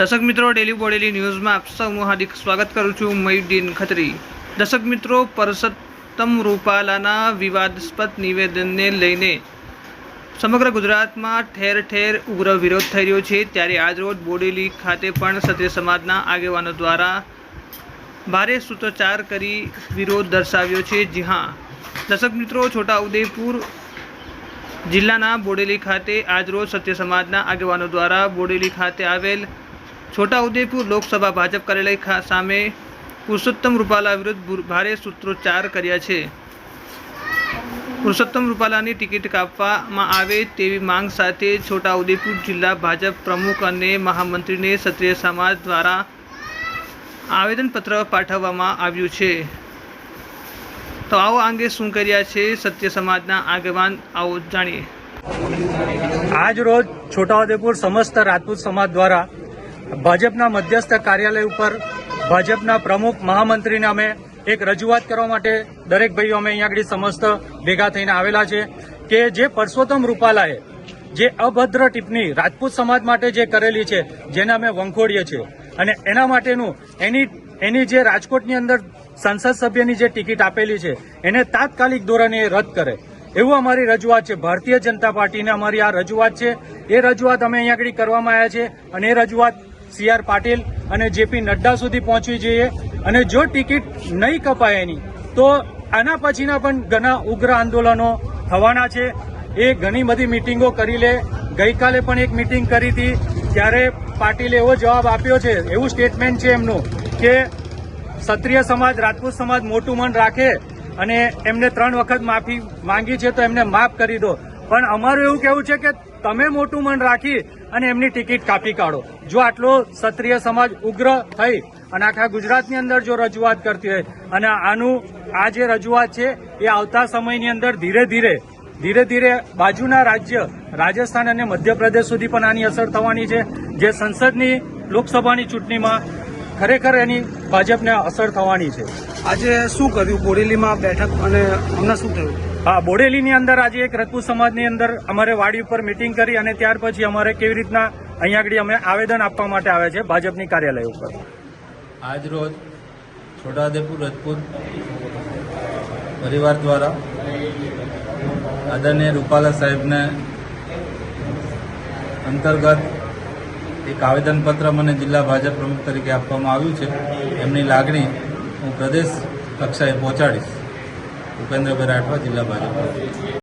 દર્શક મિત્રો ડેલી બોડેલી ન્યૂઝમાં આપ સૌનું હાર્દિક સ્વાગત કરું છું મયુદ્દીન ખત્રી. દર્શક મિત્રો, પરસોત્તમ રૂપાલાના વિવાદાસ્પદ નિવેદનને લઈને સમગ્ર ગુજરાતમાં ઠેર ઠેર ઉગ્ર વિરોધ થઈ રહ્યો છે. ત્યારે આજરોજ બોડેલી ખાતે પણ ક્ષત્રિય સમાજના આગેવાનો દ્વારા ભારે સૂત્રોચ્ચાર કરી વિરોધ દર્શાવ્યો છે. જી હા. દર્શક મિત્રો, છોટાઉદેપુર જિલ્લાના બોડેલી ખાતે આજરોજ સત્ય સમાજના આગેવાનો દ્વારા બોડેલી ખાતે આવેલ છોટાઉદેપુર લોકસભા ભાજપ કાર્યાલય સામે પુરુષોત્તમ રૂપાલા વિરુદ્ધ ભારે સૂત્રોચ્ચાર કર્યા છે. પુરુષોત્તમ રૂપાલાની ટિકિટ કાપવામાં આવે તેવી માંગ સાથે છોટાઉદેપુર જિલ્લા ભાજપ પ્રમુખ અને મહામંત્રીને ક્ષત્રિય સમાજ દ્વારા આવેદનપત્ર પાઠવવામાં આવ્યું છે. તો આવો અંગે શું કર્યા છે સત્ય સમાજના આગેવાન આવો જાણીએ. આજ રોજ છોટાઉદેપુર સમસ્ત રાજપૂત સમાજ દ્વારા ભાજપના મધ્યસ્થ કાર્યાલય ઉપર ભાજપના પ્રમુખ મહામંત્રીને અમે એક રજૂઆત કરવા માટે દરેક ભાઈઓ અમે અહીંયા આગળ સમસ્ત ભેગા થઈને આવેલા છે કે જે પરસોત્તમ રૂપાલાએ જે અભદ્ર ટિપ્પણી રાજપૂત સમાજ માટે જે કરેલી છે, જેને અમે વંખોડીએ છીએ અને એના માટેનું એની એની જે રાજકોટની અંદર સંસદ સભ્યની જે ટિકિટ આપેલી છે, એને તાત્કાલિક ધોરણે રદ કરે. એવું અમારી રજૂઆત છે. ભારતીય જનતા પાર્ટીને અમારી આ રજૂઆત છે. એ રજૂઆત અમે અહીંયા આગળ કરવામાં આવ્યા છે અને એ રજૂઆત સી આર પાટીલ અને જેપી નડ્ડા સુધી પહોંચવી જોઈએ. અને જો ટિકિટ નહીં કપાય એની, તો આના પછીના પણ ઘણા ઉગ્ર આંદોલનો થવાના છે. એ ઘણી બધી મિટિંગો કરી લે. ગઈકાલે પણ એક મિટિંગ કરી હતી. ત્યારે પાટીલે એવો જવાબ આપ્યો છે, એવું સ્ટેટમેન્ટ છે એમનું, કે ક્ષત્રિય સમાજ, રાજપૂત સમાજ મોટું મન રાખે અને એમને ત્રણ વખત માફી માંગી છે તો એમને માફ કરી દો. પણ અમારું એવું કેવું છે કે તમે મોટું મન રાખી અને એમની ટિકિટ કાપી કાઢો. જો આટલો ક્ષત્રિય સમાજ ઉગ્ર થઈ અને આખા ગુજરાતની અંદર જો રજૂઆત કરતી હોય, અને આનું, આ જે રજૂઆત છે, એ આવતા સમયની અંદર ધીરે ધીરે ધીરે ધીરે બાજુના રાજ્ય, રાજસ્થાન અને મધ્યપ્રદેશ સુધી પણ આની અસર થવાની છે. જે સંસદની, લોકસભાની ચૂંટણીમાં ખરેખર એની ભાજપને અસર થવાની છે. આજે શું કર્યું? બોરેલીમાં બેઠક અને હમણાં શું થયું? હા બોડેલીની અંદર આજે એક રજપૂત સમાજની અંદર અમારે વાડી ઉપર મિટિંગ કરી અને ત્યાર પછી અમારે કેવી રીતના અહીંયા આગળ અમે આવેદન આપવા માટે આવે છે ભાજપની કાર્યાલય ઉપર. આજ રોજ છોટાઉદેપુર રજપૂત પરિવાર દ્વારા આદરણીય રૂપાલા સાહેબને અંતર્ગત એક આવેદનપત્ર મને જિલ્લા ભાજપ પ્રમુખ તરીકે આપવામાં આવ્યું છે. એમની લાગણી હું પ્રદેશ કક્ષાએ પહોંચાડીશ. ભૂપેન્દ્રભાઈ રાઠવા, જિલ્લા ભાજપ